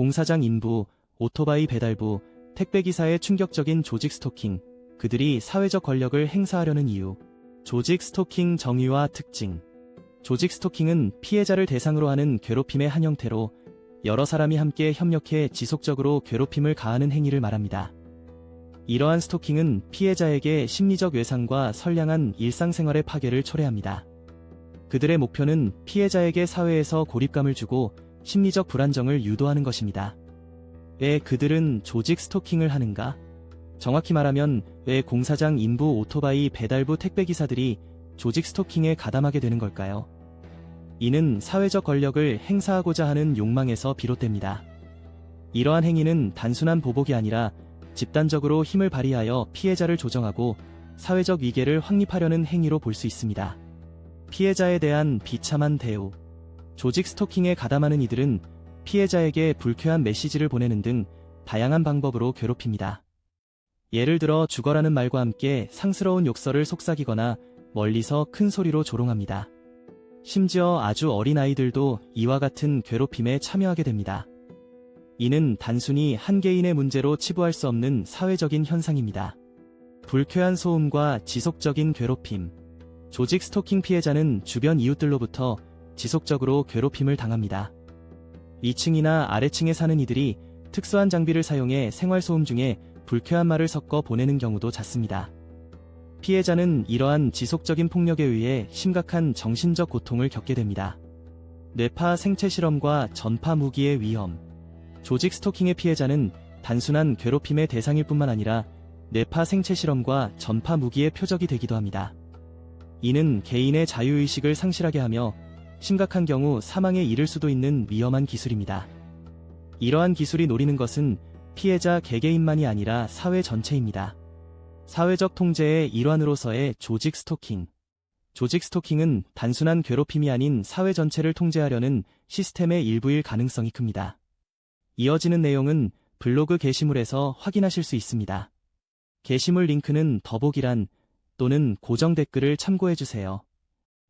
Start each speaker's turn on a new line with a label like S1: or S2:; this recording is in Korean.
S1: 공사장 인부, 오토바이 배달부, 택배기사의 충격적인 조직 스토킹, 그들이 사회적 권력을 행사하려는 이유, 조직 스토킹 정의와 특징. 조직 스토킹은 피해자를 대상으로 하는 괴롭힘의 한 형태로 여러 사람이 함께 협력해 지속적으로 괴롭힘을 가하는 행위를 말합니다. 이러한 스토킹은 피해자에게 심리적 외상과 선량한 일상생활의 파괴를 초래합니다. 그들의 목표는 피해자에게 사회에서 고립감을 주고 심리적 불안정을 유도하는 것입니다. 왜 그들은 조직 스토킹을 하는가? 정확히 말하면 왜 공사장 인부 오토바이 배달부 택배기사들이 조직 스토킹에 가담하게 되는 걸까요? 이는 사회적 권력을 행사하고자 하는 욕망에서 비롯됩니다. 이러한 행위는 단순한 보복이 아니라 집단적으로 힘을 발휘하여 피해자를 조정하고 사회적 위계를 확립하려는 행위로 볼 수 있습니다. 피해자에 대한 비참한 대우. 조직 스토킹에 가담하는 이들은 피해자에게 불쾌한 메시지를 보내는 등 다양한 방법으로 괴롭힙니다. 예를 들어 죽어라는 말과 함께 상스러운 욕설을 속삭이거나 멀리서 큰 소리로 조롱합니다. 심지어 아주 어린 아이들도 이와 같은 괴롭힘에 참여하게 됩니다. 이는 단순히 한 개인의 문제로 치부할 수 없는 사회적인 현상입니다. 불쾌한 소음과 지속적인 괴롭힘. 조직 스토킹 피해자는 주변 이웃들로부터 지속적으로 괴롭힘을 당합니다. 위층이나 아래층에 사는 이들이 특수한 장비를 사용해 생활소음 중에 불쾌한 말을 섞어 보내는 경우도 잦습니다. 피해자는 이러한 지속적인 폭력에 의해 심각한 정신적 고통을 겪게 됩니다. 뇌파 생체 실험과 전파 무기의 위험. 조직 스토킹의 피해자는 단순한 괴롭힘의 대상일 뿐만 아니라 뇌파 생체 실험과 전파 무기의 표적이 되기도 합니다. 이는 개인의 자유의식을 상실하게 하며 심각한 경우 사망에 이를 수도 있는 위험한 기술입니다. 이러한 기술이 노리는 것은 피해자 개개인만이 아니라 사회 전체입니다. 사회적 통제의 일환으로서의 조직 스토킹. 조직 스토킹은 단순한 괴롭힘이 아닌 사회 전체를 통제하려는 시스템의 일부일 가능성이 큽니다. 이어지는 내용은 블로그 게시물에서 확인하실 수 있습니다. 게시물 링크는 더보기란 또는 고정 댓글을 참고해주세요.